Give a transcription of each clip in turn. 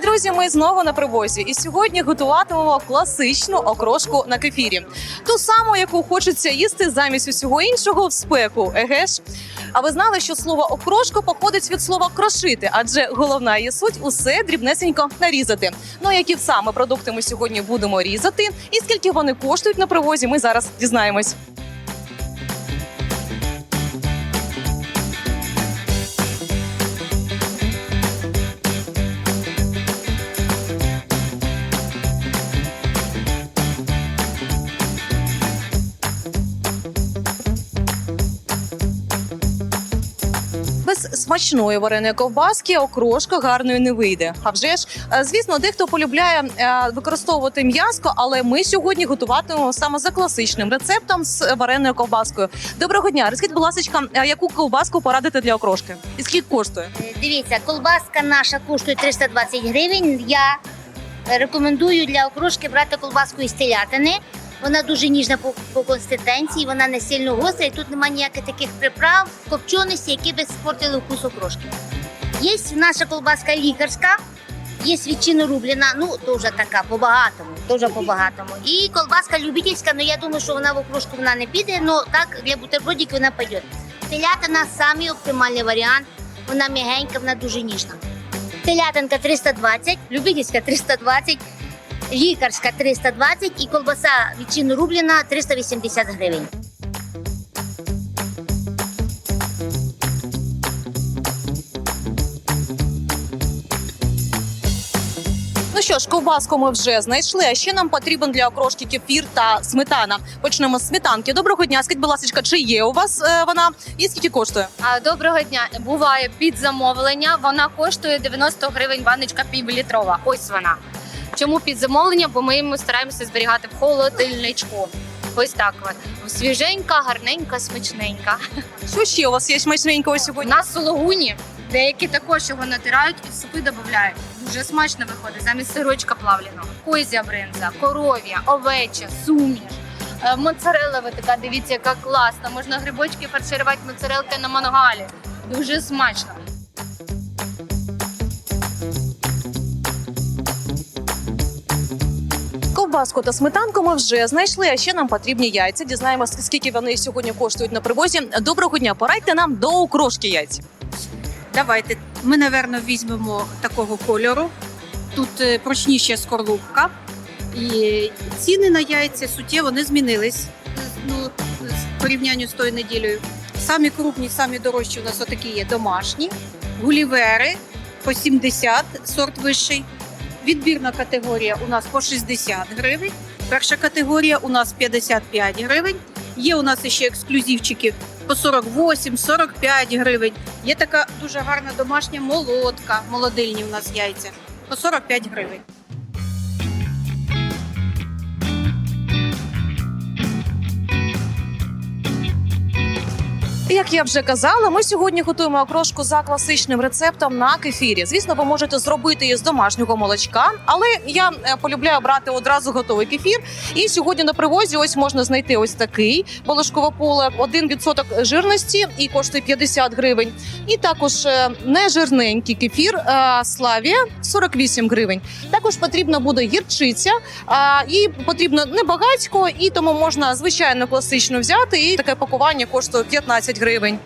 друзі, ми знову на привозі, і сьогодні готуватимемо класичну окрошку на кефірі. Ту саму, яку хочеться їсти замість усього іншого в спеку. Еге ж. А ви знали, що слово окрошка походить від слова крошити, адже головна її суть усе дрібнесенько нарізати. Ну які саме продукти ми сьогодні будемо різати, і скільки вони коштують на привозі, ми зараз дізнаємось. Смачної вареної ковбаски окрошка гарною не вийде. А вже ж, е, звісно, дехто полюбляє е, використовувати м'яско, але ми сьогодні готуватимемо саме за класичним рецептом з вареною ковбаскою. Доброго дня! Розкажіть, будь ласка, е, яку ковбаску порадите для окрошки? І скільки коштує? Дивіться, колбаска наша коштує 320 гривень. Я рекомендую для окрошки брати колбаску із телятини. Вона дуже ніжна по, по консистенції, вона не сильно гостра, і тут немає ніяких таких приправ, копченості, які би спортили вкус окрошки. Є наша колбаска лікарська, є ветчина рублена, ну теж така по-багатому, теж по-багатому. І колбаска любительська, ну я думаю, що вона в окрошку вона не піде, але так для бутербродів вона піде. Телятина самий оптимальний варіант. Вона м'ягенька, вона дуже ніжна. Телятинка 320, любительська 320, лікарська 320 і колбаса відчину рублена 380 гривень. Ну що ж, ковбаску ми вже знайшли. А ще нам потрібен для окрошки кефір та сметана. Почнемо з сметанки. Доброго дня. Скажіть, будь ласка, чи є у вас е, вона і скільки коштує? А, Доброго дня. Буває під замовлення. Вона коштує 90 гривень баночка півлітрова. Ось вона. Чому під замовлення? Бо ми йому стараємося зберігати в холодильничку. Ось так от. Свіженька, гарненька, смачненька. Що ще у вас є смачненького У сьогодні? нас сулугуні, деякі також його натирають і в супи додають. Дуже смачно виходить замість сирочка плавленого. Козя бринза, коров'я, овеча, суміш. е, Моцарелла ви така, дивіться, яка класна. Можна грибочки фарширувати моцарелки на мангалі. Дуже смачно. Ковбаску та сметанку ми вже знайшли. А ще нам потрібні яйця. Дізнаємося, скільки вони сьогодні коштують на привозі. Доброго дня. Порадьте нам до окрошки яйць. Давайте. Ми, напевно, візьмемо такого кольору. Тут е, прочніша скорлупка. І ціни на яйця суттєво не змінились ну, в порівнянні з тою неділею. Самі крупні, самі дорожчі у нас отакі є домашні. Гулівери по 70, сорт вищий. Відбірна категорія у нас по 60 гривень. Перша категорія у нас 55 гривень. Є у нас ще ексклюзивчики по 48-45 гривень. Є така дуже гарна домашня молотка. Молодильні у нас яйця по 45 гривень. Як я вже казала, ми сьогодні готуємо окрошку за класичним рецептом на кефірі. Звісно, ви можете зробити її з домашнього молочка, але я е, полюбляю брати одразу готовий кефір. І сьогодні на привозі ось можна знайти ось такий молочкове поле, 1% жирності і коштує 50 гривень. І також е, нежирненький кефір е, Славія 48 гривень. Також потрібна буде гірчиця, і потрібно небагатько, і тому можна звичайно класично взяти. І таке пакування коштує 15 гривень.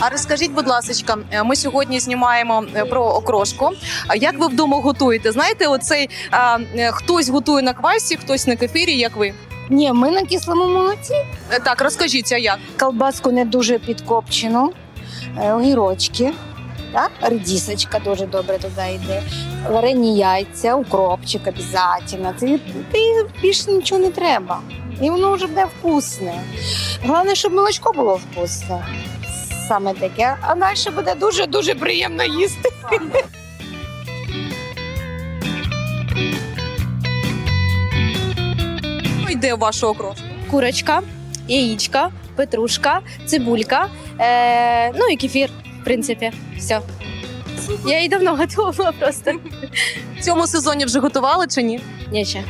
А розкажіть, будь ласка, ми сьогодні знімаємо е, про окрошку. А як ви вдома готуєте? Знаєте, оцей а, е, хтось готує на квасі, хтось на кефірі, як ви? Ні, ми на кислому молоці. Е, Так, розкажіть, а як? Колбаску не дуже підкопчену, е, огірочки, так? редісочка дуже добре туди йде. Варені яйця, укропчик обов'язково. Це більше нічого не треба. І воно вже буде вкусне. Головне, щоб молочко було вкусне. Саме таке, а далі буде дуже-дуже приємно їсти. Йде в вашу окрошку? курочка, яєчка, петрушка, цибулька, е, ну і кефір, принципі, все. Я її давно готувала просто. В цьому сезоні вже готували чи ні? Ні, ще.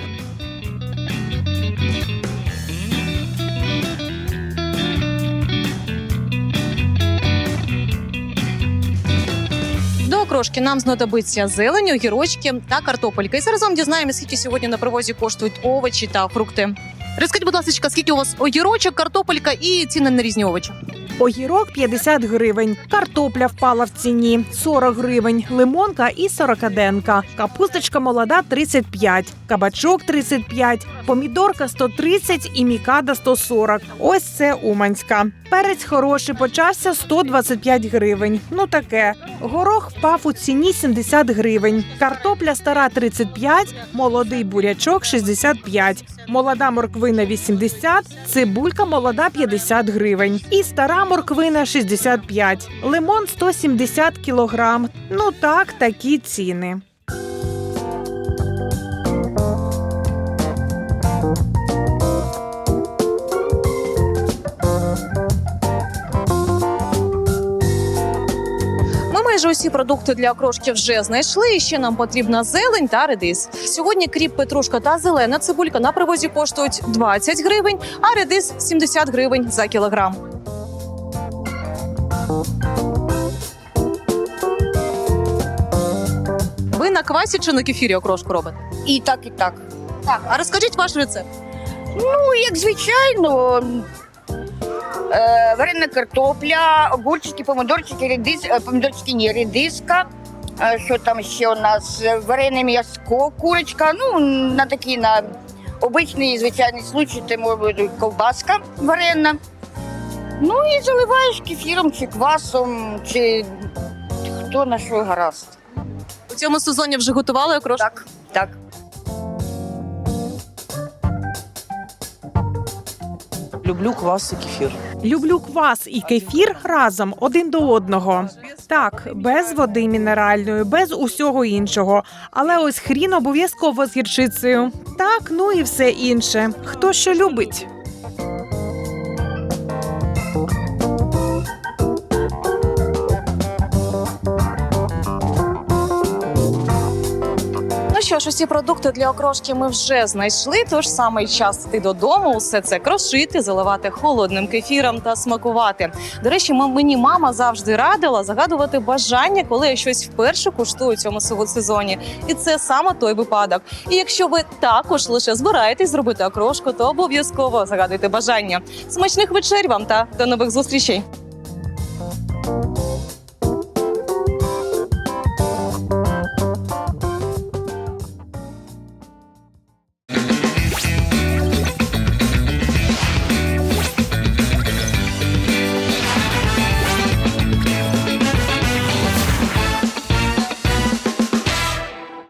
До крошки нам знадобиться зеленю, огірочки та картопелька. І заразом дізнаємося, скільки сьогодні на привозі коштують овочі та фрукти. Розкажіть, будь ласка, скільки у вас огірочок, картопелька і ціни на різні овочі? Огірок 50 гривень, картопля впала в ціні 40 гривень, лимонка і сорокаденка, капусточка молода 35, кабачок 35, помідорка 130 і мікада 140. Ось це Уманська. Перець хороший почався 125 гривень. Ну таке. Горох впав у ціні 70 гривень. Картопля стара 35, молодий бурячок 65, молода морквина 80, цибулька молода 50 гривень і стара морквина 65, лимон 170 кілограм. Ну так, такі ціни. Майже усі продукти для окрошки вже знайшли. І ще нам потрібна зелень та редис. Сьогодні кріп, петрушка та зелена цибулька на привозі коштують 20 гривень, а редис 70 гривень за кілограм. Ви на квасі чи на кефірі окрошку робите? І так, і так. Так, а розкажіть ваш рецепт. Ну, як звичайно, варена картопля, огурчики, помидорчики, редис, е, помидорчики ні, редиска. Е, що там ще у нас? Е, Варене м'яско, курочка, ну, на такий, на обичний звичайний случай, це може бути ковбаска варена. Ну і заливаєш кефіром чи квасом, чи хто на що гаразд. У цьому сезоні вже готували окрошку? Так, так. Люблю квас і кефір. Люблю квас і кефір разом один до одного. Так, без води мінеральної, без усього іншого. Але ось хрін обов'язково з гірчицею. Так, ну і все інше. Хто що любить. Що ж, усі продукти для окрошки ми вже знайшли. Тож саме час йти додому, усе це крошити, заливати холодним кефіром та смакувати. До речі, мені мама завжди радила загадувати бажання, коли я щось вперше куштую у цьому сезоні. І це саме той випадок. І якщо ви також лише збираєтесь зробити окрошку, то обов'язково загадуйте бажання. Смачних вечер вам та до нових зустрічей.